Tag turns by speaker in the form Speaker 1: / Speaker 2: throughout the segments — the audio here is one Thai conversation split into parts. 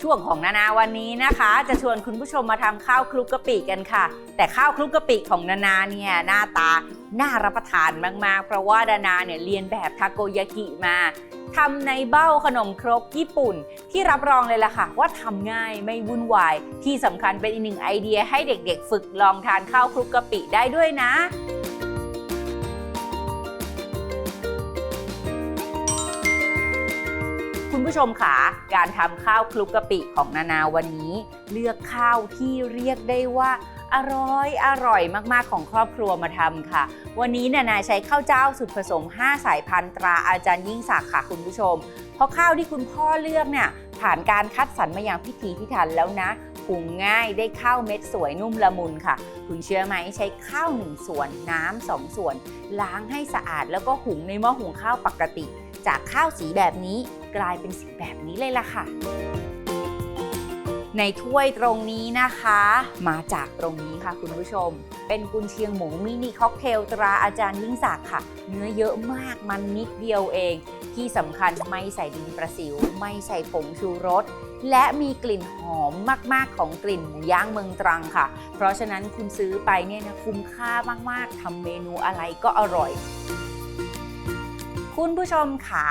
Speaker 1: ช่วงของนานาวันนี้นะคะ จะชวนคุณผู้ชมมาทำข้าวคลุกกะปิกันค่ะ แต่ข้าวคลุกกะปิของนานาเนี่ยหน้าตาน่ารับประทานมากๆ เพราะว่านานาเนี่ยเรียนแบบทาโกยากิมาทำในเบ้าขนมครกญี่ปุ่น ที่รับรองเลยล่ะค่ะ ว่าทำง่ายไม่วุ่นวาย ที่สำคัญเป็นอีกหนึ่งไอเดียให้เด็กๆ ฝึกลองทานข้าวคลุกกะปิได้ด้วยนะ คุณผู้ชมค่ะ การทำข้าวคลุกกะปิของนานาวันนี้ เลือกข้าวที่เรียกได้ว่าอร่อยอร่อยมากๆของครอบครัวมาทำค่ะ วันนี้นานาใช้ข้าวเจ้าสูตรผสม 5 สายพันธุ์ตราอาจารย์ยิ่งศักดิ์ค่ะคุณผู้ชม เพราะข้าวที่คุณพ่อเลือกเนี่ยผ่านการคัดสรรมาอย่างพิถีพิถันแล้วนะหุงง่ายได้ข้าวเม็ดสวยนุ่มละมุนค่ะ คุณเชื่อไหมใช้ข้าวหนึ่งส่วน น้ำสองส่วน ล้างให้สะอาดแล้วก็หุงในหม้อหุงข้าวปกติ จากข้าวสีแบบนี้กลายเป็นสีแบบนี้เลยล่ะค่ะ ในถ้วยตรงนี้นะคะ มาจากตรงนี้ค่ะคุณผู้ชม เป็นกุนเชียงหมูมินิค็อกเทลตราอาจารย์ยิ่งศักดิ์ค่ะ เนื้อเยอะมากมันนิดเดียวเอง ที่สำคัญไม่ใส่ดินประสิว ไม่ใส่ผงชูรสและมีกลิ่นหอมมาก ๆ ของกลิ่นหมูย่างเมืองตรังค่ะ เพราะฉะนั้นคุณซื้อไปเนี่ยนะคุ้มค่ามาก ๆทำเมนูอะไรก็อร่อย คุณผู้ชมขา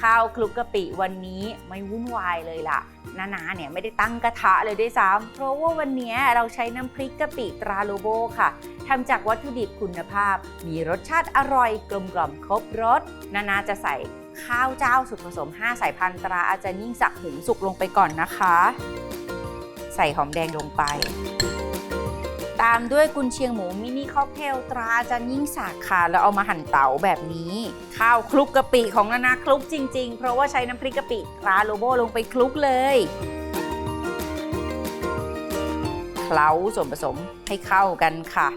Speaker 1: ข้าวคลุกกะปิวันนี้ไม่วุ่นวายเลยล่ะนานาเนี่ยไม่ได้ตั้งกระทะเลยด้วยซ้ำเพราะว่าวันนี้เราใช้น้ำพริกกะปิตราโลโบค่ะทำจากวัตถุดิบคุณภาพ มีรสชาติอร่อยกลมกล่อมครบรสนานาจะใส่ข้าวเจ้าสุดผสม 5 สายพันธุ์ตราอาจารย์ยิ่งศักดิ์หุงสุกลงไปก่อนนะคะ ใส่หอมแดงลงไป ตามด้วยกุนเชียงหมูมินิค็อกเทลตราอาจันย์ยิ่งศักดิ์ค่ะ แล้วเอามาหั่นเต๋าแบบนี้ ข้าวคลุกกะปิของนานาคลุกจริง ๆ เพราะว่าใช้น้ำพริกกะปิตราโลโบลงไปคลุกเลยเคล้าส่วนผสมให้เข้ากันค่ะ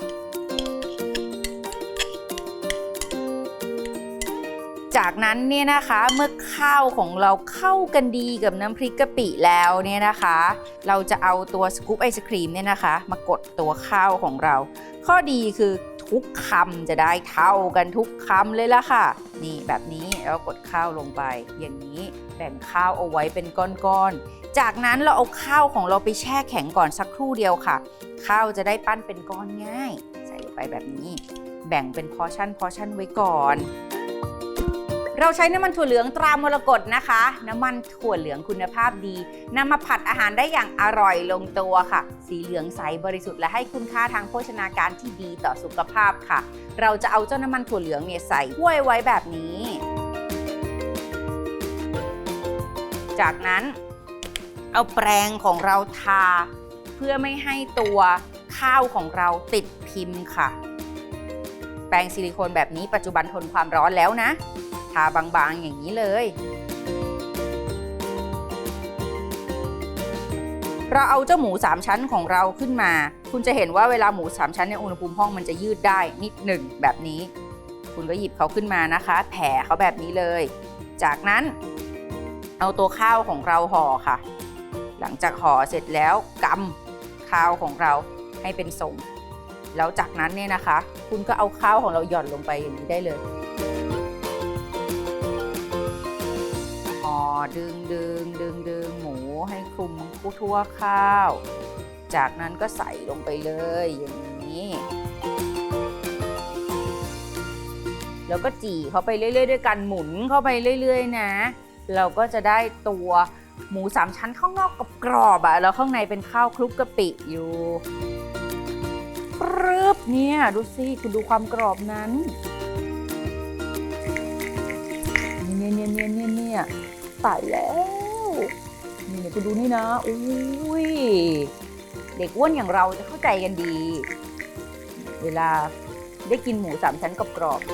Speaker 1: นั้นเนี่ยนะคะเมื่อข้าวของเราเข้ากันดีกับน้ำพริกกะปิแล้วเนี่ยนะคะ เราจะเอาตัวสกู๊ปไอศครีมเนี่ยนะคะ มากดตัวข้าวของเรา ข้อดีคือทุกคำจะได้เท่ากันทุกคำเลยละค่ะ นี่แบบนี้แล้วกดข้าวลงไป อย่างนี้แบ่งข้าวเอาไว้เป็นก้อนๆ จากนั้นเราเอาข้าวของเราไปแช่แข็งก่อนสักครู่เดียวค่ะ ข้าวจะได้ปั้นเป็นก้อนง่าย ใส่ลงไปแบบนี้ แบ่งเป็นพอชั่นพอชั่นไว้ก่อน เราใช้น้ำมันถั่วเหลืองตรามรกตนะคะ น้ำมันถั่วเหลืองคุณภาพดีนำมาผัดอาหารได้อย่างอร่อยลงตัวค่ะ สีเหลืองใสบริสุทธิ์และให้คุณค่าทางโภชนาการที่ดีต่อสุขภาพค่ะ เราจะเอาเจ้าน้ำมันถั่วเหลืองเนี่ยใส่ถ้วยไว้แบบนี้ จากนั้นเอาแปรงของเราทา เพื่อไม่ให้ตัวข้าวของเราติดพิมพ์ค่ะ แปรงซิลิโคนแบบนี้ปัจจุบันทนความร้อนแล้วนะ ทาบางๆอย่างนี้เลย เราเอาเจ้าหมู 3 ชั้นของเราขึ้นมา คุณจะเห็นว่าเวลาหมู 3 ชั้นในอุณหภูมิห้องมันจะยืดได้นิดหนึ่งแบบนี้ คุณก็หยิบเขาขึ้นมานะคะ แผ่เขาแบบนี้เลย จากนั้นเอาตัวข้าวของเราห่อค่ะ หลังจากห่อเสร็จแล้วกำข้าวของเราให้เป็นทรงแล้วจากนั้นเนี่ยนะคะ คุณก็เอาข้าวของเราหย่อนลงไปอย่างนี้ได้เลย ดึงดึงดึงดึงหมูให้คลุมทั่วข้าว จากนั้นก็ใส่ลงไปเลยอย่างนี้ แล้วก็จี่เข้าไปเรื่อยๆด้วยกันหมุนเข้าไปเรื่อย ๆ นะ เราก็จะได้ตัวหมูสามชั้นข้างนอกกับกรอบๆอะแล้วข้างในเป็นข้าวคลุกกะปิอยู่ปรึบเนี่ยดูสิคุณดูความกรอบนั้น เนี่ยเนี่ยเนี่ยเนี่ยเนี่ย ตายแล้ว นี่คุณดูนี่นะอุ้ยเด็กอ้วนอย่างเราจะเข้าใจกันดี เวลาได้กินหมูสามชั้นกรอบๆ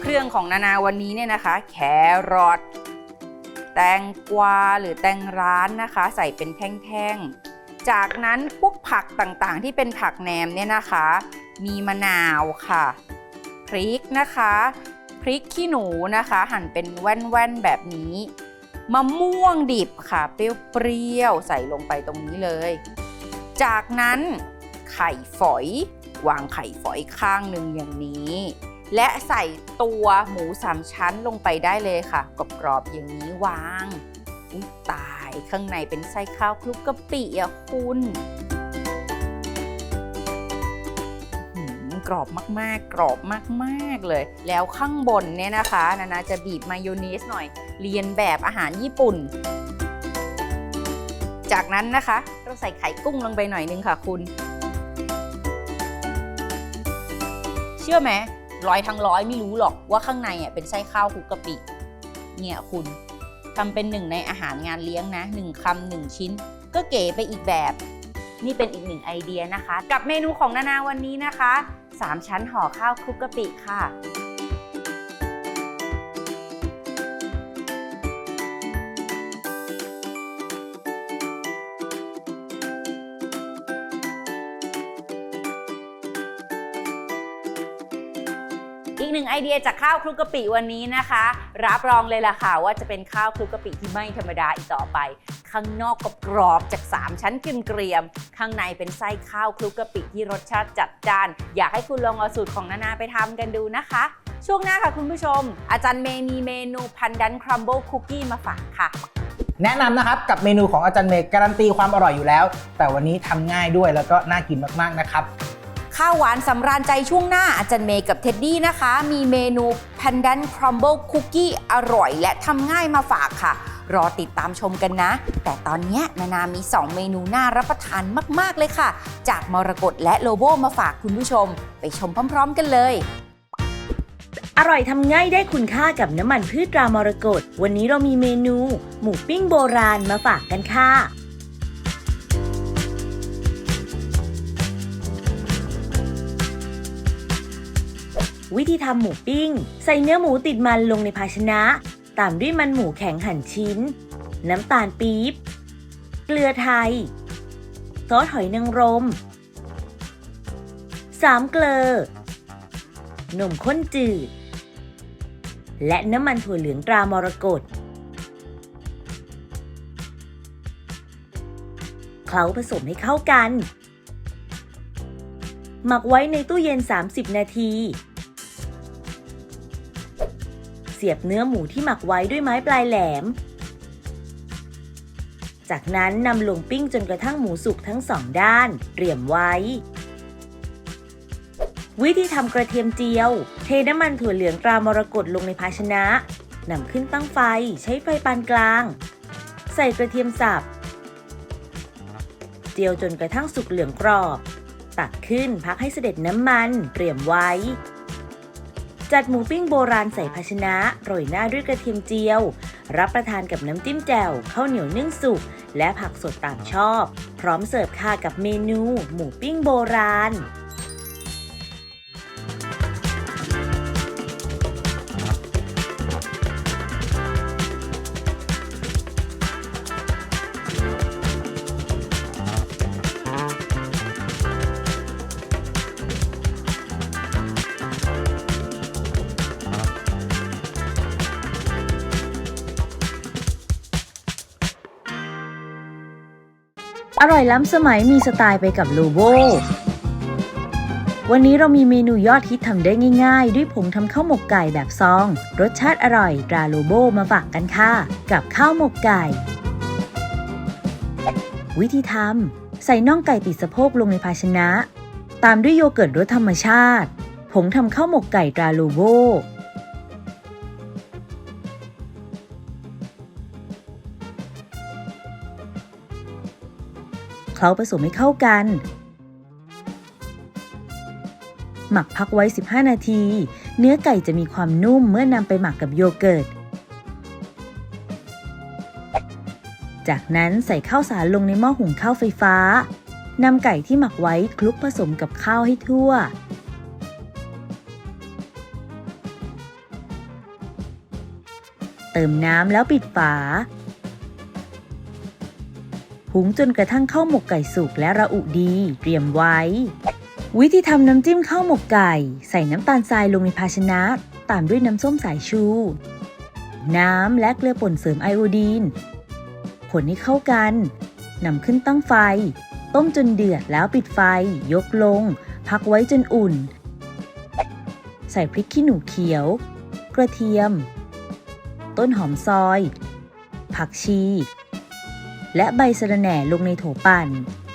Speaker 1: เครื่องของนานาวันนี้เนี่ยนะคะ แครอทแตงกวาหรือแตงร้านนะคะ ใส่เป็นแท่งๆ จากนั้นพวกผักต่างๆ ที่เป็นผักแหนมเนี่ยนะคะ มีมะนาวค่ะพริกนะคะพริกขี้หนูนะคะ หั่นเป็นแว่นๆแบบนี้มะม่วงดิบค่ะเปรี้ยวๆใส่ลงไปตรงนี้เลย จากนั้นไข่ฝอย วางไข่ฝอยข้างหนึ่งอย่างนี้ และใส่ตัวหมูสามชั้นลงไปได้เลยค่ะกรอบๆอย่างนี้วางอุ๊ยตาย ข้างในเป็นไส้ข้าวคลุกกะปิอะคุณหือกรอบมากๆ กรอบมากๆเลย แล้วข้างบนเนี่ยนะคะนานาจะบีบมายองเนสหน่อย เรียนแบบอาหารญี่ปุ่น จากนั้นนะคะเราใส่ไข่กุ้งลงไปหน่อยนึงค่ะคุณ เชื่อไหมร้อยทั้งร้อยไม่รู้หรอกว่าข้างในอะเป็นไส้ข้าวคลุกกะปิ เนี่ยคุณ ทำเป็นหนึ่งในอาหารงานเลี้ยงนะหนึ่งคำหนึ่งชิ้น ก็เก๋ไปอีกแบบ นี่เป็นอีกหนึ่งไอเดียนะคะ กับเมนูของนานาวันนี้นะคะสามชั้นห่อข้าวคลุกกะปิค่ะ หนึ่งไอเดียจากข้าวคลุกกะปิวันนี้นะคะ รับรองเลยล่ะค่ะว่าจะเป็นข้าวคลุกกะปิที่ไม่ธรรมดาอีกต่อไป ข้างนอกก็กรอบจาก 3 ชั้นเกรียมๆข้างในเป็นไส้ข้าวคลุกกะปิที่รสชาติจัดจ้าน อยากให้คุณลองเอาสูตรของนานาไปทำกันดูนะคะ ช่วงหน้าค่ะคุณผู้ชม อาจารย์เมย์มีเมนูพันดันครัมเบิลคุกกี้มาฝากค่ะ
Speaker 2: แนะนำนะครับกับเมนูของอาจารย์เมย์การันตีความอร่อยอยู่แล้ว แต่วันนี้ทำง่ายด้วยแล้วก็น่ากินมากๆนะครับ
Speaker 1: ข้าวหวานสำราญใจช่วงหน้าอาจารย์เมย์กับเท็ดดี้นะคะ มีเมนู Pandan Crumble Cookie อร่อย และทำง่ายมาฝากค่ะ รอติดตามชมกันนะ แต่ตอนนี้นานามี 2 เมนูน่ารับประทานมาก ๆ เลยค่ะ จากมรกตและโลโบมาฝากคุณผู้ชม ไปชมพร้อม ๆ กันเลย
Speaker 3: อร่อยทำง่ายได้คุณค่ากับน้ำมันพืชตรามรกตวันนี้เรามีเมนู หมูปิ้งโบราณมาฝากกันค่ะ วิธีทำหมูปิ้ง ใส่เนื้อหมูติดมันลงในภาชนะ ตามด้วยมันหมูแข็งหั่นชิ้น น้ำตาลปี๊บ เกลือไทย ซอสหอยนางรม สามเกลอนมข้นจืด และน้ำมันถั่วเหลืองตรามรกตเคล้าผสมให้เข้ากัน หมักไว้ในตู้เย็น 30 นาที สียบเนื้อหมูที่หมักไว้ด้วยไม้ปลายแหลม จากนั้นนำลงปิ้งจนกระทั่งหมูสุกทั้งสองด้านเตรียมไว้ วิธีทำกระเทียมเจียว เทน้ำมันถั่วเหลืองตรามรกตลงในภาชนะนำขึ้นตั้งไฟใช้ไฟปานกลาง ใส่กระเทียมสับ เจียวจนกระทั่งสุกเหลืองกรอบ ตักขึ้นพักให้เสด็จน้ำมันเตรียมไว้ จัดหมูปิ้งโบราณใส่ภาชนะโรยหน้าด้วยกระเทียมเจียว รับประทานกับน้ำจิ้มแจ่วข้าวเหนียวนึ่งสุก และผักสดตามชอบ พร้อมเสิร์ฟค่ะกับเมนู หมูปิ้งโบราณ อร่อยล้ำสมัยมีสไตล์ไปกับลูโบวันนี้เรามีเมนูยอดฮิตทำได้ง่ายๆ ด้วยผงทำข้าวหมกไก่แบบซอง รสชาติอร่อยตราลูโบมาฝากกันค่ะ กับข้าวหมกไก่ วิธีทำใส่น่องไก่ติดสะโพกลงในภาชนะ ตามด้วยโยเกิร์ตรสธรรมชาติ ผงทำข้าวหมกไก่ตราลูโบ ล้าผสมให้เข้ากัน หมักพักไว้ 15 นาที เนื้อไก่จะมีความนุ่มเมื่อนำไปหมักกับโยเกิร์ต จากนั้นใส่ข้าวสารลงในหม้อหุงข้าวไฟฟ้านำไก่ที่หมักไว้คลุกผสมกับข้าวให้ทั่ว เติมน้ำแล้วปิดฝา หุงจนกระทั่งข้าวหมกไก่สุกและระอุดี เตรียมไว้ วิธีทำน้ำจิ้มข้าวหมกไก่ ใส่น้ำตาลทรายลงในภาชนะ ตามด้วยน้ำส้มสายชู น้ำและเกลือป่นเสริมไอโอดีนคนให้เข้ากันนำขึ้นตั้งไฟ ต้มจนเดือดแล้วปิดไฟ ยกลง พักไว้จนอุ่น ใส่พริกขี้หนูเขียว กระเทียม ต้นหอมซอย ผักชี และใบสะระแหน่ลงในโถปั่น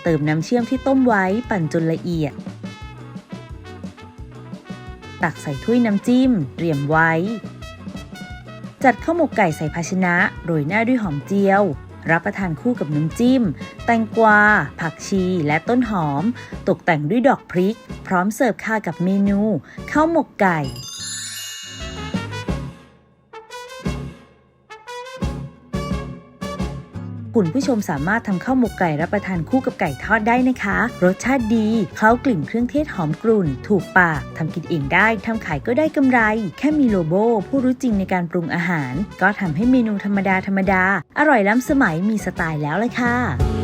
Speaker 3: เติมน้ำเชื่อมที่ต้มไว้ปั่นจนละเอียด ตักใส่ถ้วยน้ำจิ้มเตรียมไว้ จัดข้าวหมกไก่ใส่ภาชนะโรยหน้าด้วยหอมเจียว รับประทานคู่กับน้ำจิ้ม แตงกวา ผักชีและต้นหอม ตกแต่งด้วยดอกพริก พร้อมเสิร์ฟค่ากับเมนูข้าวหมกไก่ คุณผู้ชมสามารถทำข้าวหมกไก่รับประทานคู่กับไก่ทอดได้นะคะ รสชาติดีเคล้ากลิ่นเครื่องเทศหอมกรุ่น ถูกปากทำกินเองได้ทำขายก็ได้กำไร แค่มีโลโบผู้รู้จริงในการปรุงอาหาร ก็ทำให้เมนูธรรมดาธรรมดา อร่อยล้ำสมัยมีสไตล์แล้วเลยค่ะ